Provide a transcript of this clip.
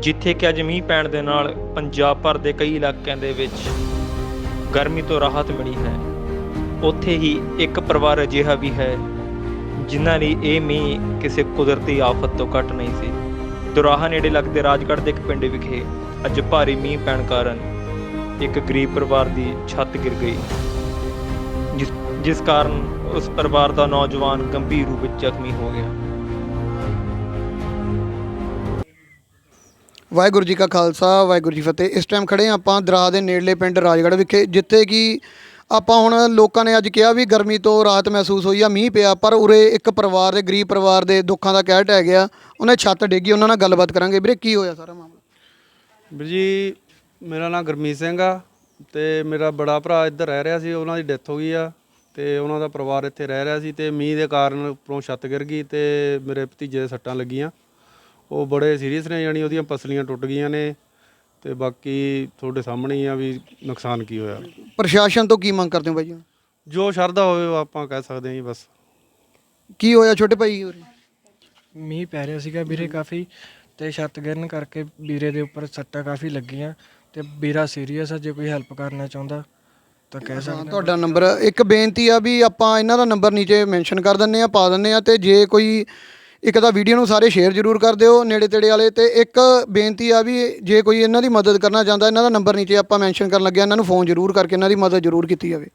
ਜਿੱਥੇ ਕਿ ਅੱਜ ਮੀਂਹ ਪੈਣ ਦੇ ਨਾਲ ਪੰਜਾਬ ਭਰ ਦੇ ਕਈ ਇਲਾਕਿਆਂ ਦੇ ਵਿੱਚ ਗਰਮੀ ਤੋਂ ਰਾਹਤ ਮਿਲੀ ਹੈ। ਉੱਥੇ ਹੀ ਇੱਕ ਪਰਿਵਾਰ ਅਜਿਹਾ ਵੀ ਹੈ, ਜਿਨ੍ਹਾਂ ਲਈ ਇਹ ਮੀਂਹ ਕਿਸੇ ਕੁਦਰਤੀ ਆਫਤ ਤੋਂ ਘੱਟ ਨਹੀਂ ਸੀ। ਦੁਰਾਹਾ ਨੇੜੇ ਲੱਗਦੇ ਰਾਜਗੜ੍ਹ ਦੇ ਇੱਕ ਪਿੰਡ ਵਿਖੇ ਅੱਜ ਭਾਰੀ ਮੀਂਹ ਪੈਣ ਕਾਰਨ ਇੱਕ ਗਰੀਬ ਪਰਿਵਾਰ ਦੀ ਛੱਤ ਗਿਰ ਗਈ, ਜਿਸ ਜਿਸ ਕਾਰਨ ਉਸ ਪਰਿਵਾਰ ਦਾ ਨੌਜਵਾਨ ਗੰਭੀਰ ਰੂਪ ਵਿੱਚ ਜ਼ਖਮੀ ਹੋ ਗਿਆ। ਵਾਹਿਗੁਰੂ ਜੀ ਕਾ ਖਾਲਸਾ, ਵਾਹਿਗੁਰੂ ਜੀ ਫਤਿਹ। ਇਸ ਟਾਈਮ ਖੜੇ ਹਾਂ ਆਪਾਂ ਦਰਾਹ ਦੇ ਨੇੜਲੇ ਪਿੰਡ ਰਾਜਗੜ੍ਹ ਵਿਖੇ, ਜਿੱਥੇ ਕਿ ਆਪਾਂ ਹੁਣ ਲੋਕਾਂ ਨੇ ਅੱਜ ਕਿਹਾ ਵੀ ਗਰਮੀ ਤੋਂ ਰਾਹਤ ਮਹਿਸੂਸ ਹੋਈ ਆ, ਮੀਂਹ ਪਿਆ, ਪਰ ਉਰੇ ਇੱਕ ਪਰਿਵਾਰ ਦੇ, ਗਰੀਬ ਪਰਿਵਾਰ ਦੇ ਦੁੱਖਾਂ ਦਾ ਕਹਿ ਟਹਿ ਗਿਆ। ਉਹਨੇ ਛੱਤ ਡੇਗੀ, ਉਹਨਾਂ ਨਾਲ ਗੱਲਬਾਤ ਕਰਾਂਗੇ। ਵੀਰੇ, ਕੀ ਹੋਇਆ ਸਾਰਾ ਮਾਮਲਾ? ਵੀਰ ਜੀ, ਮੇਰਾ ਨਾਮ ਗੁਰਮੀਤ ਸਿੰਘ ਆ ਤੇ ਮੇਰਾ ਬੜਾ ਭਰਾ ਇੱਧਰ ਰਹਿ ਰਿਹਾ ਸੀ, ਉਹਨਾਂ ਦੀ ਡੈਥ ਹੋ ਗਈ ਆ ਤੇ ਉਹਨਾਂ ਦਾ ਪਰਿਵਾਰ ਇੱਥੇ ਰਹਿ ਰਿਹਾ ਸੀ ਤੇ ਮੀਂਹ ਦੇ ਕਾਰਨ ਉੱਪਰੋਂ ਛੱਤ ਗਿਰ ਗਈ ਤੇ ਮੇਰੇ ਭਤੀਜੇ ਦੇ ਸੱਟਾਂ ਲੱਗੀਆਂ। ਉਹ ਬੜੇ ਸੀਰੀਅਸ ਨੇ ਜਾਣੀ ਉਹਦੀਆਂ ਪਸਲੀਆਂ ਟੁੱਟ ਗਈਆਂ ਨੇ ਤੇ ਬਾਕੀ ਤੁਹਾਡੇ ਸਾਹਮਣੇ ਹੀ ਆ ਵੀ ਨੁਕਸਾਨ ਕੀ ਹੋਇਆ। ਪ੍ਰਸ਼ਾਸਨ ਤੋਂ ਕੀ ਮੰਗ ਕਰਦੇ ਹੋ ਬਾਈ ਜੀ? ਜੋ ਸ਼ਰਧਾ ਹੋਵੇ ਉਹ ਆਪਾਂ ਕਹਿ ਸਕਦੇ ਹਾਂ ਜੀ ਬਸ। ਕੀ ਹੋਇਆ ਛੋਟੇ ਭਾਈ ਉਰੇ? ਮੀਂਹ ਪੈ ਰਿਹਾ ਸੀਗਾ ਵੀਰੇ ਕਾਫੀ ਤੇ ਛੱਤ ਗਿਰਨ ਕਰਕੇ ਵੀਰੇ ਦੇ ਉੱਪਰ ਸੱਟਾਂ ਕਾਫੀ ਲੱਗੀਆਂ ਤੇ ਵੀਰਾ ਸੀਰੀਅਸ ਆ ਜੇ ਕੋਈ ਹੈਲਪ ਕਰਨਾ ਚਾਹੁੰਦਾ ਤਾਂ ਕਹਿ ਹਾਂ ਸਕਦਾ ਤੁਹਾਡਾ ਨੰਬਰ ਇੱਕ ਬੇਨਤੀ ਆ ਵੀ ਆਪਾਂ ਇਹਨਾਂ ਦਾ ਨੰਬਰ ਨੀਚੇ ਮੈਂਸ਼ਨ ਕਰ ਦਿੰਨੇ ਆ ਪਾ ਦਿੰਨੇ ਆ ਤੇ ਜੇ ਕੋਈ ਇੱਕ ਤਾਂ ਵੀਡੀਓ ਨੂੰ ਸਾਰੇ ਸ਼ੇਅਰ ਜ਼ਰੂਰ ਕਰ ਦਿਓ ਨੇੜੇ ਤੇੜੇ ਵਾਲੇ ਤੇ ਇੱਕ ਬੇਨਤੀ ਆ ਵੀ ਜੇ ਕੋਈ ਇਹਨਾਂ ਦੀ ਮਦਦ ਕਰਨਾ ਚਾਹੁੰਦਾ, ਇਹਨਾਂ ਦਾ ਨੰਬਰ ਨੀਚੇ ਆਪਾਂ ਮੈਂਸ਼ਨ ਕਰਨ ਲੱਗਿਆ ਇਹਨਾਂ ਨੂੰ ਫੋਨ ਜ਼ਰੂਰ ਕਰਕੇ ਇਹਨਾਂ ਦੀ ਮਦਦ ਜ਼ਰੂਰ ਕੀਤੀ ਜਾਵੇ।